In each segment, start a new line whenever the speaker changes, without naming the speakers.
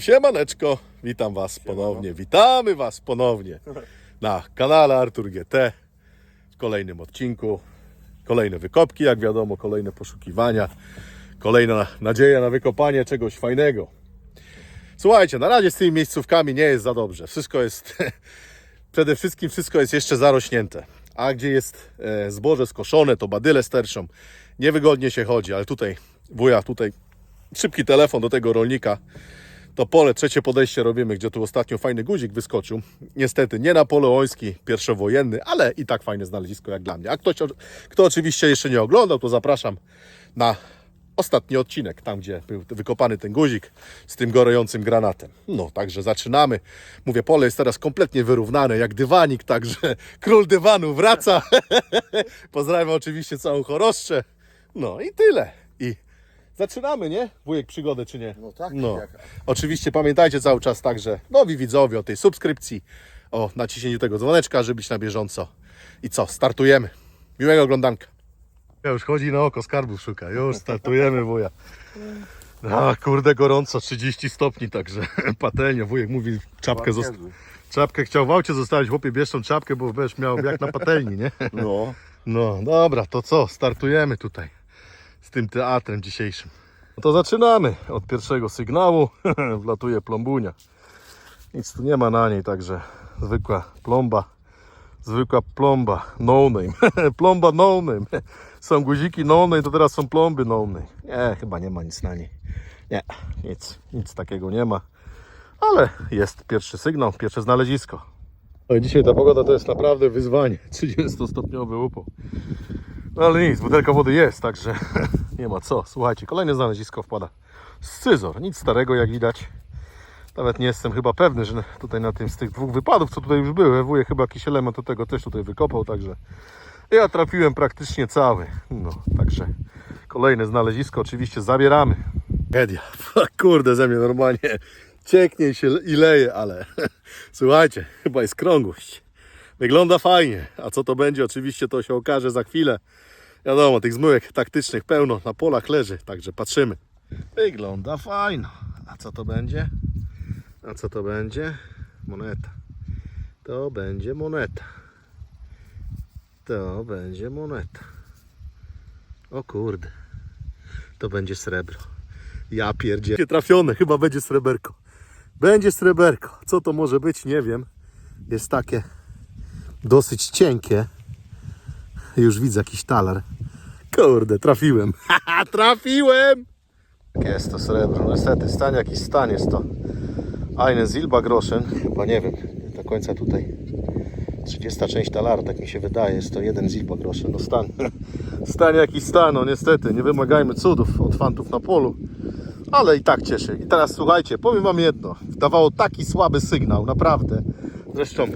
Siemaneczko, witam Was ponownie, witamy Was ponownie na kanale Artur GT w kolejnym odcinku. Kolejne wykopki, jak wiadomo, kolejne poszukiwania, kolejna nadzieja na wykopanie czegoś fajnego. Słuchajcie, na razie z tymi miejscówkami nie jest za dobrze. Wszystko jest, przede wszystkim wszystko jest jeszcze zarośnięte. A gdzie jest e, zboże skoszone, to badyle sterczą. Niewygodnie się chodzi, ale tutaj, wuja, tutaj szybki telefon do tego rolnika. To pole, trzecie podejście robimy, gdzie tu ostatnio fajny guzik wyskoczył. Niestety nie napoleoński, pierwszowojenny, ale i tak fajne znalezisko jak dla mnie. A ktoś, kto oczywiście jeszcze nie oglądał, to zapraszam na ostatni odcinek, tam gdzie był wykopany ten guzik z tym gorejącym granatem. No, także zaczynamy. Mówię, pole jest teraz kompletnie wyrównane, jak dywanik, także król dywanu wraca. Pozdrawiam oczywiście całą choroszczę. No i tyle. I zaczynamy, nie? Wujek przygodę, czy nie?
No tak,
No.
jak-
Oczywiście pamiętajcie cały czas także, nowi widzowie, o tej subskrypcji, o naciśnięciu tego dzwoneczka, żeby być na bieżąco. I co, startujemy. Miłego oglądanka. Ja już chodzi na oko, skarbów szuka. Już startujemy, wuja. A kurde, gorąco, 30 stopni, także patelnia. Wujek mówi, czapkę, zosta-
Niezły.
czapkę chciał w aucie zostawić. Chłopie, bierz tą czapkę, bo będziesz miał jak na patelni, nie?
No,
No dobra, to co? Startujemy tutaj z tym teatrem dzisiejszym. No to zaczynamy od pierwszego sygnału. Wlatuje plombunia. Nic tu nie ma na niej, także zwykła plomba. Zwykła plomba, no name. plomba no name. Są guziki no name, to teraz są plomby no name. Nie, chyba nie ma nic na niej. Nie, nic, nic takiego nie ma. Ale jest pierwszy sygnał, pierwsze znalezisko. Oj, dzisiaj ta pogoda to jest naprawdę wyzwanie. 30-stopniowy upał. No ale nic, butelka wody jest, także nie ma co. Słuchajcie, kolejne znalezisko wpada. Scyzor, nic starego jak widać. Nawet nie jestem chyba pewny, że tutaj na tym z tych dwóch wypadów, co tutaj już były, wujek chyba jakiś element do tego też tutaj wykopał, także ja trafiłem praktycznie cały. No, także kolejne znalezisko oczywiście zabieramy. Gedia, kurde ze mnie normalnie cieknie się i leje, ale słuchajcie, chyba jest krągłość. Wygląda fajnie, a co to będzie oczywiście to się okaże za chwilę. Wiadomo, tych zmyłek taktycznych pełno na polach leży, także patrzymy. Wygląda fajno. A co to będzie? A co to będzie? Moneta. To będzie moneta. To będzie moneta. O kurde. To będzie srebro. Ja pierdzie. Trafione, chyba będzie sreberko. Będzie sreberko. Co to może być? Nie wiem. Jest takie dosyć cienkie. Już widzę jakiś talar. Kurde, trafiłem. Trafiłem! Jest to srebro. No Niestety, stan jakiś stan jest to. Eine Silba Groschen. Chyba nie wiem. Do końca tutaj 30 część talaru, tak mi się wydaje. Jest to jeden Silba Groschen. No stan. Stan jakiś stan. No niestety, nie wymagajmy cudów od fantów na polu. Ale i tak cieszy. I teraz słuchajcie, powiem wam jedno. Dawało taki słaby sygnał, naprawdę. Zresztą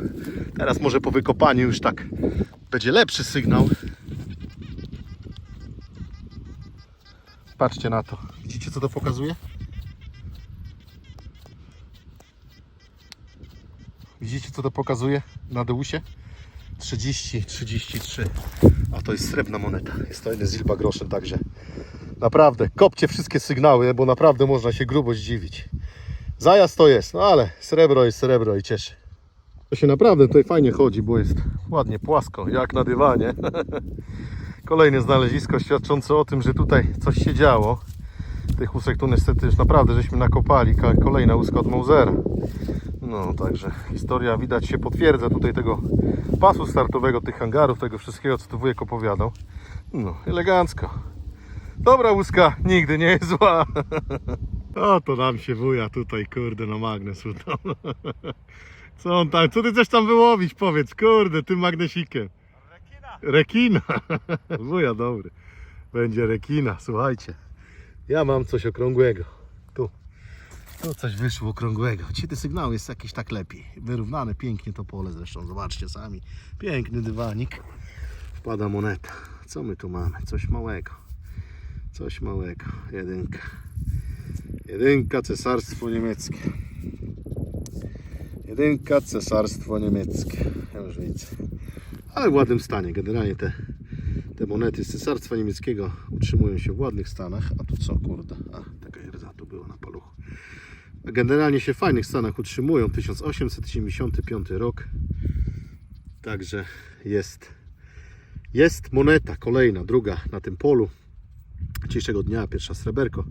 teraz może po wykopaniu już tak będzie lepszy sygnał. Patrzcie na to. Widzicie co to pokazuje? Widzicie co to pokazuje na deusie? 30, 33. A to jest srebrna moneta. Jest to jeden zilba groszy, także naprawdę kopcie wszystkie sygnały, bo naprawdę można się grubo zdziwić. Zajazd to jest, no ale srebro jest srebro i cieszy. To się naprawdę tutaj fajnie chodzi, bo jest ładnie płasko, jak na dywanie. Kolejne znalezisko świadczące o tym, że tutaj coś się działo. Tych łusek tu niestety już naprawdę żeśmy nakopali. Kolejna łuska od Mausera. No, także historia widać się potwierdza tutaj tego pasu startowego, tych hangarów, tego wszystkiego, co tu wujek opowiadał. No, elegancko. Dobra łuska, nigdy nie jest zła. O, to nam się wuja tutaj, kurde, na magnes udał. Co on tam, co ty chcesz tam wyłowić, powiedz, kurde, tym magnesikiem. Rekina. Wuja dobry. Będzie rekina, słuchajcie. Ja mam coś okrągłego. Tu. Tu coś wyszło okrągłego. Dzisiaj te sygnały jest jakieś tak lepiej. Wyrównane pięknie to pole zresztą. Zobaczcie sami. Piękny dywanik. Wpada moneta. Co my tu mamy? Coś małego. Coś małego. Jedynka. Jedynka cesarstwo niemieckie. Jedynka cesarstwo niemieckie. Ja już widzę. Ale w ładnym stanie. Generalnie te, te monety z cesarstwa niemieckiego utrzymują się w ładnych stanach. A tu co kurde? A, taka herza tu była na paluchu. Generalnie się w fajnych stanach utrzymują. 1875 rok. Także jest, jest moneta kolejna, druga na tym polu. Dzisiejszego dnia pierwsza sreberko.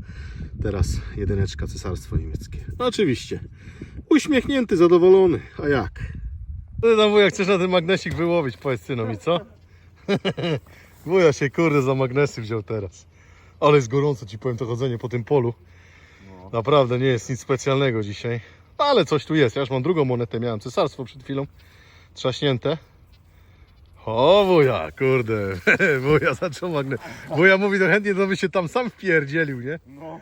Teraz jedyneczka cesarstwo niemieckie. No oczywiście. Uśmiechnięty, zadowolony. A jak? Tam wuja chcesz na ten magnesik wyłowić, powiedz synom i co? wuja się kurde za magnesy wziął teraz. Ale jest gorąco ci powiem to chodzenie po tym polu. Naprawdę nie jest nic specjalnego dzisiaj. Ale coś tu jest. Ja już mam drugą monetę, miałem cesarstwo przed chwilą. Trzaśnięte. O wuja, kurde. wuja zaczął magnes. Wuja mówi, to chętnie to by się tam sam wpierdzielił, nie?
No.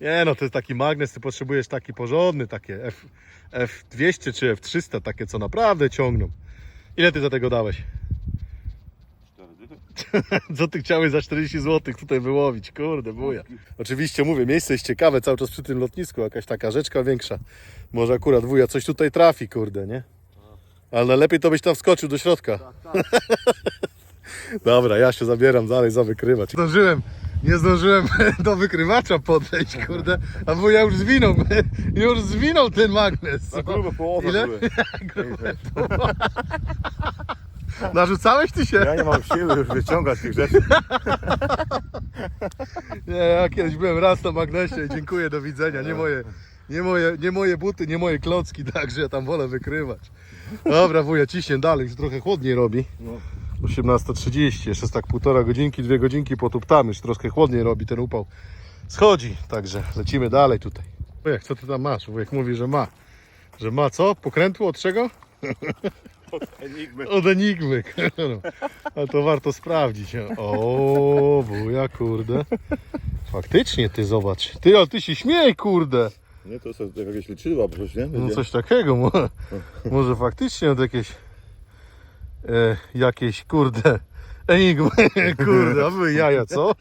Nie no, to jest taki magnes, ty potrzebujesz taki porządny, takie F, F200 czy F300, takie co naprawdę ciągną. Ile ty za tego dałeś? Co ty chciałeś za 40 zł tutaj wyłowić? Kurde, buja. Oczywiście mówię, miejsce jest ciekawe cały czas przy tym lotnisku, jakaś taka rzeczka większa. Może akurat wuja coś tutaj trafi, kurde, nie? Ale najlepiej to byś tam wskoczył do środka. Dobra, ja się zabieram dalej za wykrywacz. Zdążyłem, nie zdążyłem do wykrywacza podejść, kurde, a wuja już zwinął, już zwinął ten magnes.
Na grube połowa
Ile? Narzucałeś ty się?
Ja nie mam siły już wyciągać tych rzeczy.
Nie, ja kiedyś byłem raz na magnesie, dziękuję, do widzenia, nie moje, nie moje, nie moje buty, nie moje klocki, także ja tam wolę wykrywać. Dobra, wuja, ciśnie dalej, już trochę chłodniej robi.
No.
18.30, jeszcze jest tak półtora godzinki, dwie godzinki potuptamy, już troszkę chłodniej robi ten upał. Schodzi, także lecimy dalej tutaj. Wujek, co ty tam masz? Wujek mówi, że ma. Że ma co? Pokrętło od czego?
Enigmy.
Od Enigmy. No. Ale to warto sprawdzić. O, wuja, kurde. Faktycznie, ty zobacz. Ty, ale ty się śmiej, kurde.
Nie, to są jakieś liczydła, przecież nie?
No coś takiego. Może, może faktycznie od jakieś e, jakieś, kurde, Enigmy, kurde, a wy jaja, co?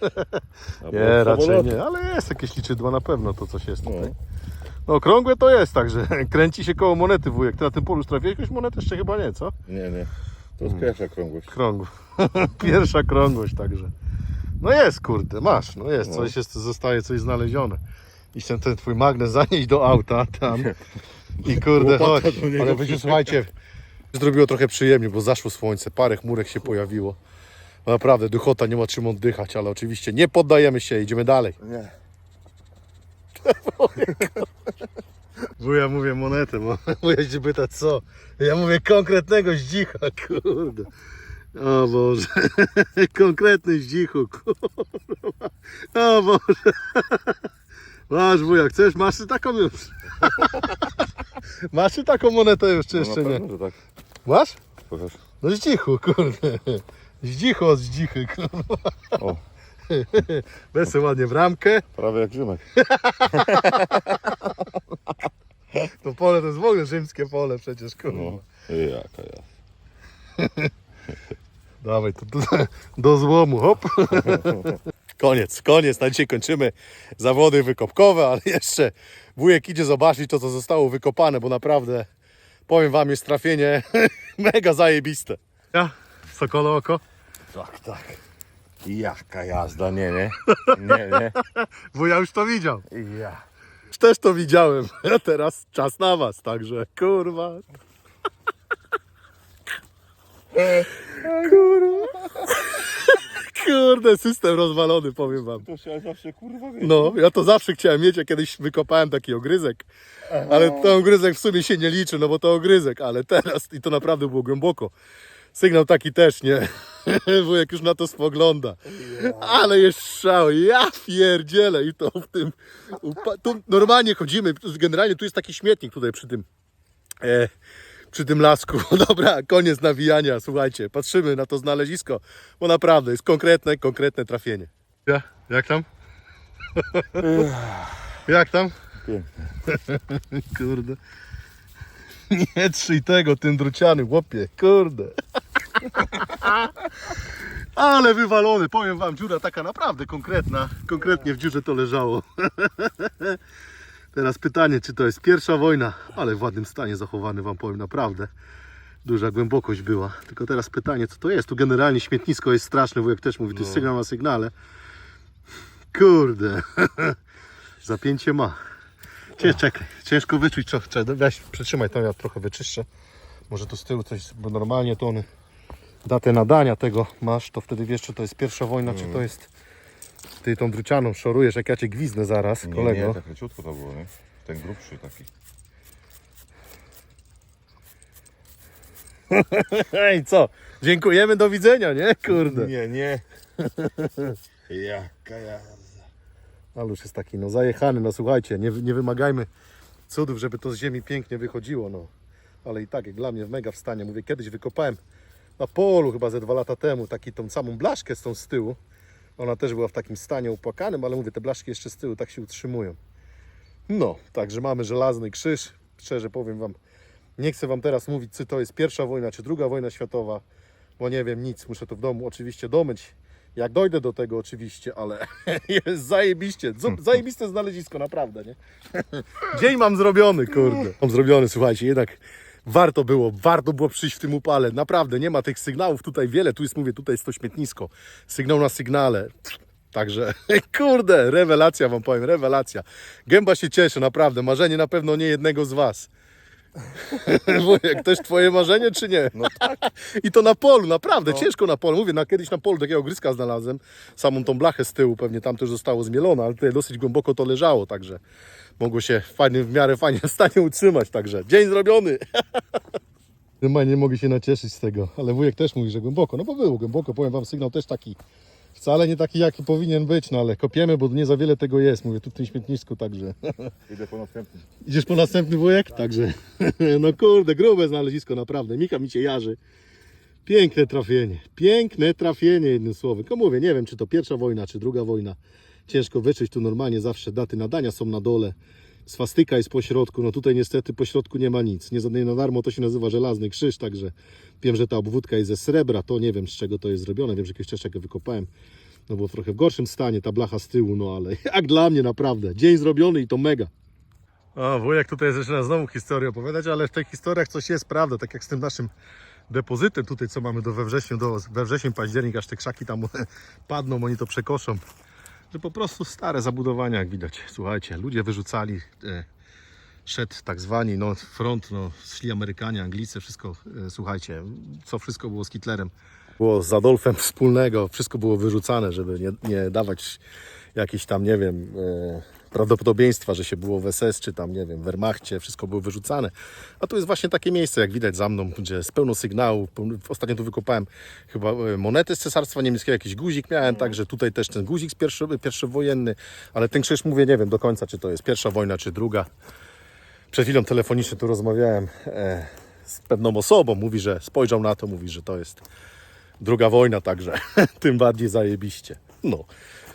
Nie, raczej nie, ale jest jakieś liczydła, na pewno to coś jest tutaj.
No.
No, okrągłe to jest, także kręci się koło monety, wujek. Ty na tym polu trafiłeś jakąś monetę? Jeszcze chyba nie, co?
Nie, nie. To
Hmm.
jest pierwsza krągłość.
Krąg. Pierwsza krągłość także. No jest, kurde, masz, no jest,
No.
coś jest, zostaje coś znalezione. I ten, ten twój magnes zanieść do auta tam i kurde, chodź. Ale będzie, słuchajcie, zrobiło trochę przyjemnie, bo zaszło słońce, parę chmurek się pojawiło. No Naprawdę, duchota, nie ma czym oddychać, ale oczywiście nie poddajemy się, idziemy dalej.
Nie.
Wuja mówię monetę, bo wuja się pyta co? Ja mówię konkretnego zdzicha, kurde. O Boże, konkretny zdzichu, kurwa. O Boże. Masz wuja, chcesz? Masz ty taką już? Masz ty taką monetę już, czy
No,
jeszcze nie?
pewno, że tak.
Masz?
Pokaż.
No zdzichu, kurde. Zdzichu od zdzichy, kurwa.
O,
Weź ładnie w ramkę.
prawie jak Rzymek.
To pole to jest w ogóle rzymskie pole przecież, kurwa.
No. Jaka ja.
Dawaj, to do, do złomu, hop. Koniec, koniec, na dzisiaj kończymy zawody wykopkowe, ale jeszcze wujek idzie zobaczyć to, co zostało wykopane, bo naprawdę, powiem wam, jest trafienie mega zajebiste. Ja, sokolo oko.
Tak, tak. Jaka jazda, nie, nie. Nie, nie.
Wuja już to widział.
Ja.
Też to widziałem. A teraz czas na was, także kurwa. Kurwa. Kurde, system rozwalony, powiem wam.
To trzeba zawsze kurwa wiedzieć.
No, ja to zawsze chciałem mieć, ja kiedyś wykopałem taki ogryzek, ale to ogryzek w sumie się nie liczy, no bo to ogryzek, ale teraz, i to naprawdę było głęboko, sygnał taki też, nie? Wujek już na to spogląda, ale jest strzał, ja pierdzielę i to w tym, tu normalnie chodzimy, generalnie tu jest taki śmietnik tutaj przy tym, e, przy tym lasku. Dobra, koniec nawijania, słuchajcie, patrzymy na to znalezisko, bo naprawdę jest konkretne, konkretne trafienie. Ja, jak tam? Jak tam?
Pięknie.
Kurde. Nie trzyj tego, tym druciany, chłopie, kurde. Ale wywalony, powiem wam, dziura taka naprawdę konkretna. Konkretnie w dziurze to leżało. Teraz pytanie, czy to jest pierwsza wojna, ale w ładnym stanie zachowany wam powiem, naprawdę. Duża głębokość była. Tylko teraz pytanie, co to jest? Tu generalnie śmietnisko jest straszne, wujek też mówi, to jest
No.
sygnał na sygnale. Kurde. Zapięcie ma. Cie, czekaj, ciężko wyczuć, co chcę. Weź, przytrzymaj to, ja trochę wyczyszczę. Może tu z tyłu coś, bo normalnie to one datę nadania tego masz, to wtedy wiesz, czy to jest pierwsza wojna, czy to jest... Ty tą drucianą szorujesz, jak ja cię gwiznę zaraz,
Nie,
kolego.
nie, tak leciutko to było, nie? Ten grubszy taki.
Ej, co? Dziękujemy, do widzenia, nie? Kurde.
Nie, nie. Jaka jazda.
Ale już jest taki, no zajechany, no słuchajcie, nie, nie wymagajmy cudów, żeby to z ziemi pięknie wychodziło, no. Ale i tak, jak dla mnie w mega w stanie. Mówię, kiedyś wykopałem na polu chyba ze dwa lata temu taki tą samą blaszkę z tą z tyłu. Ona też była w takim stanie upłakanym, ale mówię, te blaszki jeszcze z tyłu tak się utrzymują. No, także mamy żelazny krzyż. Szczerze powiem wam, nie chcę wam teraz mówić, czy to jest pierwsza wojna, czy druga wojna światowa, bo nie wiem nic. Muszę to w domu oczywiście domyć. Jak dojdę do tego oczywiście, ale jest zajebiście. Zajebiste znalezisko, naprawdę, nie? Dzień mam zrobiony, kurde. Mam zrobiony, słuchajcie, jednak warto było, warto było przyjść w tym upale. Naprawdę, nie ma tych sygnałów tutaj wiele. Tu jest, mówię, tutaj jest to śmietnisko. Sygnał na sygnale. Także, kurde, rewelacja wam powiem, rewelacja. Gęba się cieszy, naprawdę. Marzenie na pewno nie jednego z was. Wujek, też twoje marzenie, czy nie?
No tak.
I to na polu, naprawdę, ciężko na polu. Mówię, na kiedyś na polu takiego gryzka znalazłem, samą tą blachę z tyłu, pewnie tam też zostało zmielone, ale tutaj dosyć głęboko to leżało, także mogło się w fajnym, w miarę fajnie w stanie utrzymać, także dzień zrobiony. Nie mogę się nacieszyć z tego, ale wujek też mówi, że głęboko, no bo było głęboko, powiem wam, sygnał też taki, wcale nie taki jaki powinien być, no ale kopiemy, bo nie za wiele tego jest, mówię, tu w tym śmietnisku, także...
Idę po następny.
Idziesz po następny wujek? Także, no kurde, grube znalezisko naprawdę. Mika mi się jarzy. Piękne trafienie, piękne trafienie jednym słowem. Tylko mówię, nie wiem czy to pierwsza wojna, czy druga wojna. Ciężko wyczuć, tu normalnie zawsze daty nadania są na dole. Swastyka jest po środku, no tutaj niestety po środku nie ma nic. Nie nie na darmo to się nazywa żelazny krzyż, także wiem, że ta obwódka jest ze srebra, to nie wiem z czego to jest zrobione, wiem, że jakieś czeszek wykopałem. No w trochę w gorszym stanie ta blacha z tyłu, no ale jak dla mnie naprawdę, dzień zrobiony i to mega. O, wujek tutaj zaczyna znowu historię opowiadać, ale w tych historiach coś jest prawda, tak jak z tym naszym depozytem tutaj, co mamy do we wrześniu, do, we wrześniu, październik, aż te krzaki tam padną, oni to przekoszą. Że po prostu stare zabudowania, jak widać. Słuchajcie, ludzie wyrzucali, e, szedł tak zwani, no front, no szli Amerykanie, Anglicy, wszystko, e, słuchajcie, co wszystko było z Hitlerem. Było z Adolfem wspólnego, wszystko było wyrzucane, żeby nie, nie dawać jakichś tam, nie wiem, e, prawdopodobieństwa, że się było w SS, czy tam, nie wiem, w Wehrmachcie, wszystko było wyrzucane. A tu jest właśnie takie miejsce, jak widać za mną, gdzie jest pełno sygnałów. Ostatnio tu wykopałem chyba e, monety z Cesarstwa Niemieckiego, jakiś guzik miałem, także tutaj też ten guzik z pierwszy, pierwszowojenny, ale ten krzyż mówię, nie wiem do końca, czy to jest pierwsza wojna, czy druga. Przed chwilą telefonicznie tu rozmawiałem e, z pewną osobą, mówi, że spojrzał na to, mówi, że to jest druga wojna, także tym bardziej zajebiście. No,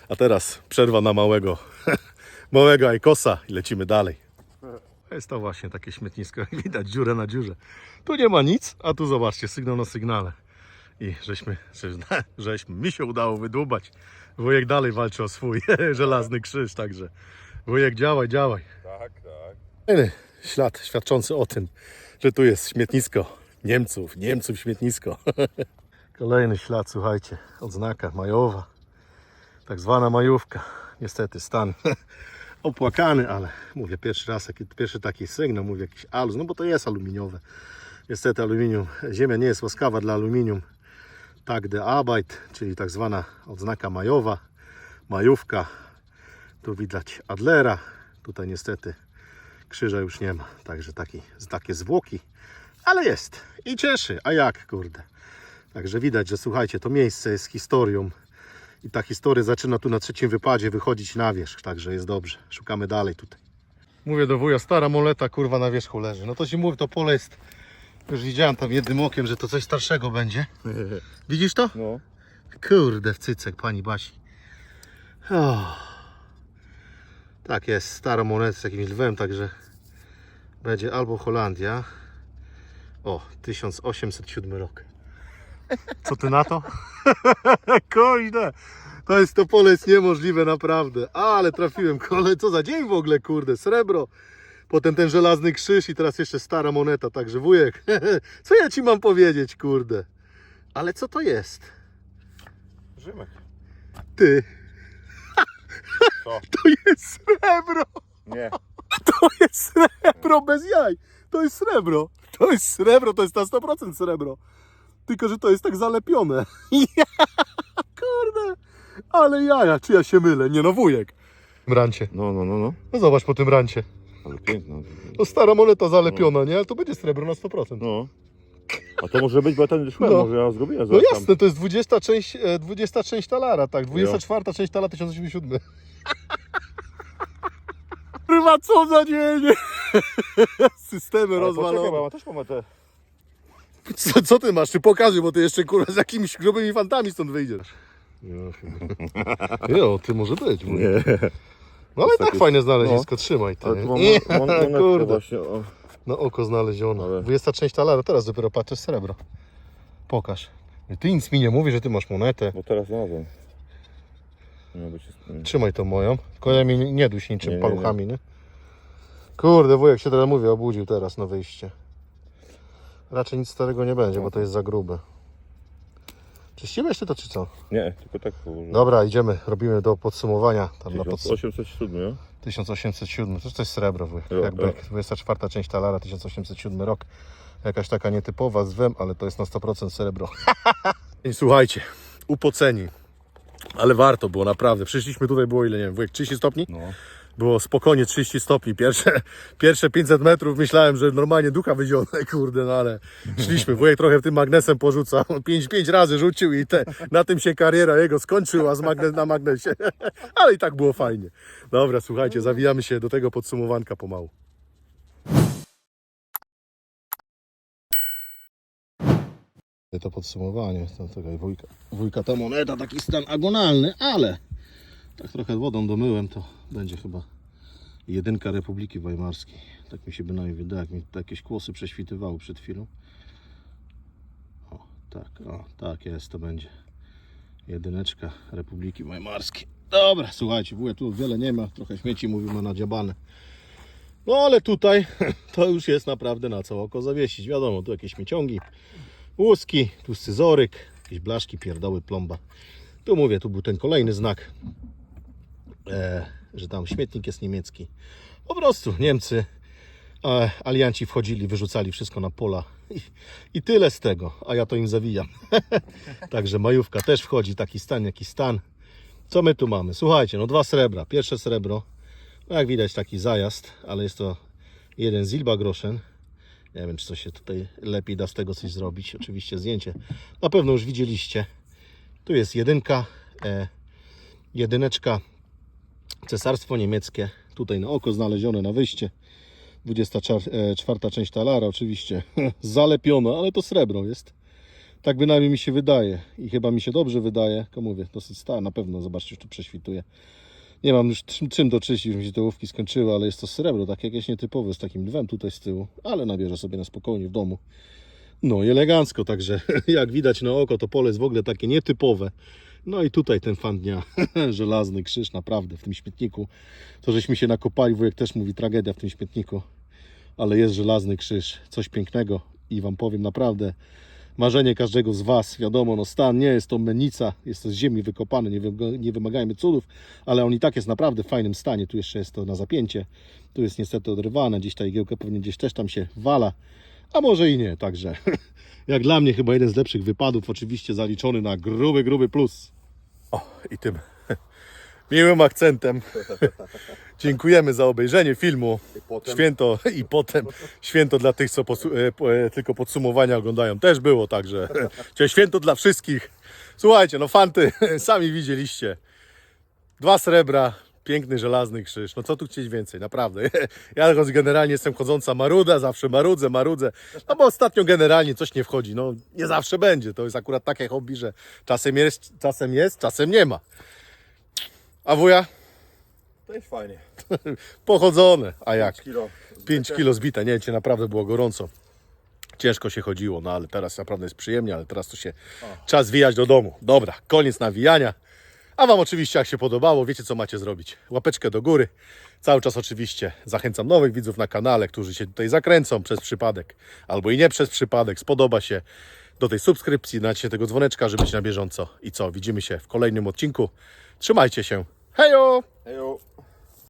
a teraz przerwa na małego, małego Ajkosa i lecimy dalej. Jest to właśnie takie śmietnisko, jak widać, dziurę na dziurze. Tu nie ma nic, a tu zobaczcie, sygnał na sygnale. I żeśmy, że- żeśmy, mi się udało wydłubać. Wujek dalej walczy o swój żelazny krzyż, także wujek działaj, działaj.
Tak, tak.
Kolejny ślad świadczący o tym, że tu jest śmietnisko Niemców, Niemców śmietnisko. Kolejny ślad, słuchajcie, odznaka majowa, tak zwana majówka. Niestety stan opłakany, ale mówię pierwszy raz, pierwszy taki sygnał, mówię jakiś aluz, no bo to jest aluminiowe. Niestety aluminium, ziemia nie jest łaskawa dla aluminium. Tag de Arbeit, czyli tak zwana odznaka majowa, majówka. Tu widać Adlera, tutaj niestety krzyża już nie ma, także taki, takie zwłoki, ale jest i cieszy, a jak kurde. Także widać, że słuchajcie, to miejsce jest historią i ta historia zaczyna tu na trzecim wypadzie wychodzić na wierzch, także jest dobrze. Szukamy dalej tutaj. Mówię do wuja, stara moleta kurwa na wierzchu leży. No to się mówi, to pole jest, już widziałem tam jednym okiem, że to coś starszego będzie. Widzisz to?
No.
Kurde, w cycek pani Basi. O. Tak jest, stara moneta z jakimś lwem, także będzie albo Holandia. O, 1807 rok. Co ty na to? Kurde, to jest to pole jest niemożliwe naprawdę. Ale trafiłem, kole, co za dzień w ogóle, kurde, srebro. Potem ten żelazny krzyż i teraz jeszcze stara moneta, także wujek. Co ja ci mam powiedzieć, kurde? Ale co to jest?
Rzymek.
Ty,
Co?
to jest srebro!
Nie.
To jest srebro bez jaj. To jest srebro. To jest srebro, to jest na 100% srebro. Tylko, że to jest tak zalepione. Ja, kurde. Ale jaja, czy ja się mylę? Nie no, wujek. W tym rancie.
No, no, no, no.
No zobacz po tym rancie.
Ale piękna.
To stara moneta zalepiona, nie? Ale to będzie srebro na 100%.
No. A to może być, bo ja tam szłem,
No.
może ja zgubiłem.
No
zaraz tam-
jasne, to jest 20 część, e, 20 część talara, tak. 24 część talara 1087. Chyba co za dzień! Systemy
Ale poczekaj,
rozwalone.
ja też mam te...
Co, co ty masz? Ty pokażę, bo ty jeszcze kurwa z jakimiś grubymi fantami stąd wyjdziesz. Jo, ty może być. mówię.
Nie.
No ale tak fajne znalezisko, trzymaj ty.
Ale tu mam,
nie?
mam, mam monetkę
Kurde.
właśnie. O.
No oko znalezione.
Ale-
20 część talara, teraz dopiero patrzysz srebro. Pokaż. Ty nic mi nie mówi, że ty masz monetę.
Bo teraz znalazłem. Miał być...
Trzymaj tą moją. Tylko ja mi nie- nie duś niczym
Nie, nie,
paluchami, nie? Kurde, wujek się teraz mówię, obudził teraz na wyjście. Raczej nic starego nie będzie, bo to jest za grube. Czyściłeś ty to czy co?
Nie, tylko tak położyłem.
Dobra, idziemy, robimy do podsumowania. Tam na pods
1807, no?
1807, to, to jest srebro, wujek.
Jo,
Jak
jo.
bek. 24 część talara, 1807 rok. Jakaś taka nietypowa z wem, ale to jest na 100% srebro. I słuchajcie, upoceni. Ale warto było, naprawdę. Przyszliśmy tutaj, było ile, nie wiem, wujek, 30 stopni?
No.
Było spokojnie 30 stopni. Pierwsze, pierwsze 500 metrów myślałem, że normalnie ducha wyzionę, kurde, no ale szliśmy. Wujek trochę tym magnesem porzucał. Pięć, pięć razy rzucił i te, na tym się kariera jego skończyła z magne, na magnesie. Ale i tak było fajnie. Dobra, słuchajcie, zawijamy się do tego podsumowanka pomału. To podsumowanie. To, czekaj, wujka, wujka ta moneta, taki stan agonalny, ale tak trochę wodą domyłem, to będzie chyba jedynka Republiki Weimarskiej. Tak mi się bynajmniej wydaje, jak mi jakieś kłosy prześwitywały przed chwilą. O, tak, o, tak jest, to będzie jedyneczka Republiki Weimarskiej. Dobra, słuchajcie, wuja tu wiele nie ma, trochę śmieci mówimy nadziabane. No ale tutaj to już jest naprawdę na co oko zawiesić. Wiadomo, tu jakieś śmieciągi, łuski, tu scyzoryk, jakieś blaszki, pierdoły, plomba. Tu mówię, tu był ten kolejny znak, e, że tam śmietnik jest niemiecki. Po prostu Niemcy, e, alianci wchodzili, wyrzucali wszystko na pola i, i tyle z tego, a ja to im zawijam. Także majówka też wchodzi, taki stan, jaki stan. Co my tu mamy? Słuchajcie, no dwa srebra. Pierwsze srebro, no jak widać taki zajazd, ale jest to jeden Zilba Groschen. Nie wiem, czy coś się tutaj lepiej da z tego coś zrobić. Oczywiście zdjęcie na pewno już widzieliście. Tu jest jedynka, e, jedyneczka Cesarstwo Niemieckie. Tutaj na oko znalezione na wyjście. 24 część talara oczywiście. Zalepiona, ale to srebro jest. Tak bynajmniej mi się wydaje. I chyba mi się dobrze wydaje. Tylko mówię, dosyć stara. Na pewno, zobaczcie, już tu prześwituje. Nie mam już czym, czym doczyścić, już mi się te łówki skończyły, ale jest to srebro, takie jakieś nietypowe, z takim lwem tutaj z tyłu, ale nabierze sobie na spokojnie w domu. No i elegancko, także jak widać na oko, to pole jest w ogóle takie nietypowe. No i tutaj ten fan dnia, żelazny krzyż, naprawdę w tym śmietniku. To żeśmy się nakopali, wujek też mówi tragedia w tym śmietniku, ale jest żelazny krzyż, coś pięknego i Wam powiem naprawdę, marzenie każdego z Was, wiadomo, no stan nie jest to mennica, jest to z ziemi wykopany, nie, wymaga- nie wymagajmy cudów, ale on i tak jest naprawdę w fajnym stanie, tu jeszcze jest to na zapięcie, tu jest niestety odrywane, gdzieś ta igiełka pewnie gdzieś też tam się wala, a może i nie, także jak dla mnie chyba jeden z lepszych wypadów, oczywiście zaliczony na gruby, gruby plus. O, i tym miłym akcentem dziękujemy za obejrzenie filmu. Święto i potem święto dla tych, co posu- e, e, tylko podsumowania oglądają, też było, także święto dla wszystkich. Słuchajcie, no fanty, sami widzieliście. Dwa srebra, piękny żelazny krzyż. No co tu chcieć więcej, naprawdę. Ja generalnie jestem chodząca maruda, zawsze marudzę, marudzę. No bo ostatnio generalnie coś nie wchodzi. No nie zawsze będzie. To jest akurat takie hobby, że czasem jest, czasem jest, czasem nie ma. A wuja?
To jest fajnie.
Pochodzone. A jak?
kilo.
5 kilo zbite, nie, cię naprawdę było gorąco. Ciężko się chodziło, no ale teraz naprawdę jest przyjemnie, ale teraz to się czas wijać do domu. Dobra, koniec nawijania. A Wam oczywiście jak się podobało, wiecie co macie zrobić. Łapeczkę do góry. Cały czas oczywiście zachęcam nowych widzów na kanale, którzy się tutaj zakręcą przez przypadek, albo i nie przez przypadek. Spodoba się do tej subskrypcji, dajcie tego dzwoneczka, żeby być na bieżąco. I co, widzimy się w kolejnym odcinku. Trzymajcie się. Hejo!
Hejo.